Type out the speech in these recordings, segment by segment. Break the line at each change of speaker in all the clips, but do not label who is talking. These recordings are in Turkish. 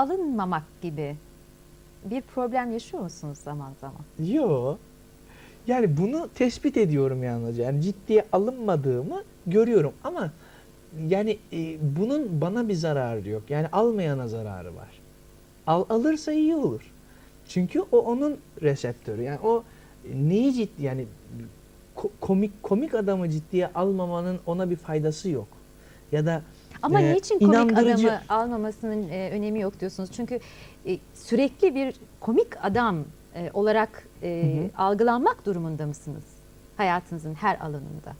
alınmamak gibi bir problem yaşıyor musunuz zaman zaman?
Yo. Yani bunu tespit ediyorum yalnızca. Yani ciddiye alınmadığımı görüyorum ama yani e, bunun bana bir zararı yok. Yani almayana zararı var. Al, alırsa iyi olur. Çünkü o onun reseptörü. Yani o neyi ciddi yani ko- komik komik adamı ciddiye almamanın ona bir faydası yok. Ya da
Ama
e,
niçin komik
inandırıcı-
adamı almamasının e, önemi yok diyorsunuz? Çünkü e, sürekli bir komik adam e, olarak e,
Hı hı.
algılanmak durumunda mısınız? Hayatınızın her alanında.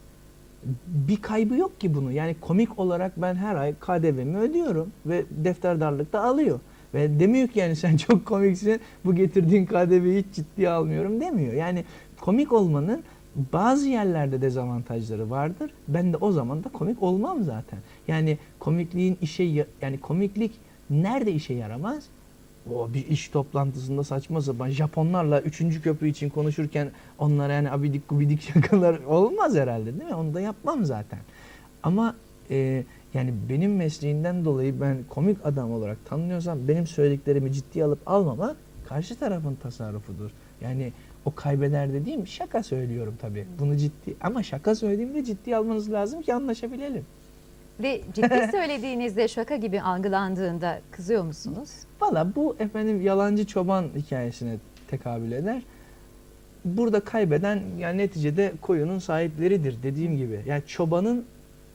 bir kaybı yok ki bunu. Yani komik olarak ben her ay KDV'mi ödüyorum ve defterdarlık da alıyor. Ve demiyor ki yani sen çok komiksin bu getirdiğin KDV'yi hiç ciddiye almıyorum demiyor. Yani komik olmanın bazı yerlerde dezavantajları vardır. Ben de o zaman da komik olmam zaten. Yani komikliğin işe ya- yani komiklik nerede işe yaramaz? O bir iş toplantısında saçma sapan Japonlarla üçüncü köprü için konuşurken onlara yani abidik gubidik şakalar olmaz herhalde değil mi? Onu da yapmam zaten. Ama e, yani benim mesleğinden dolayı ben komik adam olarak tanınıyorsam benim söylediklerimi ciddiye alıp almamak karşı tarafın tasarrufudur. Yani o kaybeder dediğim şaka söylüyorum tabii. Bunu ciddi ama şaka söylediğimde ciddiye almanız lazım ki anlaşabilelim.
Ve ciddi söylediğinizde şaka gibi algılandığında kızıyor musunuz?
Valla bu efendim yalancı çoban hikayesine tekabül eder. Burada kaybeden yani neticede koyunun sahipleridir dediğim gibi. Yani çobanın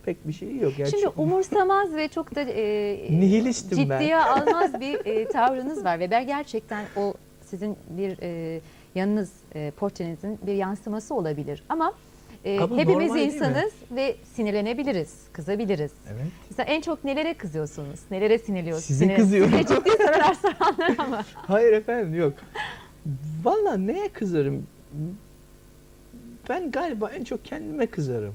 pek bir şeyi yok. Yani
Şimdi
ço-
umursamaz ve çok da e,
Nihilistim ben.
ciddiye almaz bir e, tavrınız var ve ben gerçekten o sizin bir e, yanınız e, portrenizin bir yansıması olabilir ama e, hepimiz
normal değil mi?
insanız ve sinirlenebiliriz, kızabiliriz.
Evet.
Mesela en çok nelere kızıyorsunuz? Nelere sinirliyorsunuz?
Size
Sinir-
kızıyorum.
Size ciddi sorular soranlar ama.
Hayır efendim yok. Valla neye kızarım? Ben galiba en çok kendime kızarım.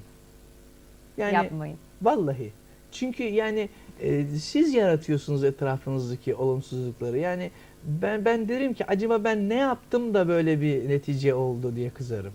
Yani
Yapmayın.
Vallahi. Çünkü yani e, siz yaratıyorsunuz etrafınızdaki olumsuzlukları. Yani ben ben derim ki acaba ben ne yaptım da böyle bir netice oldu diye kızarım.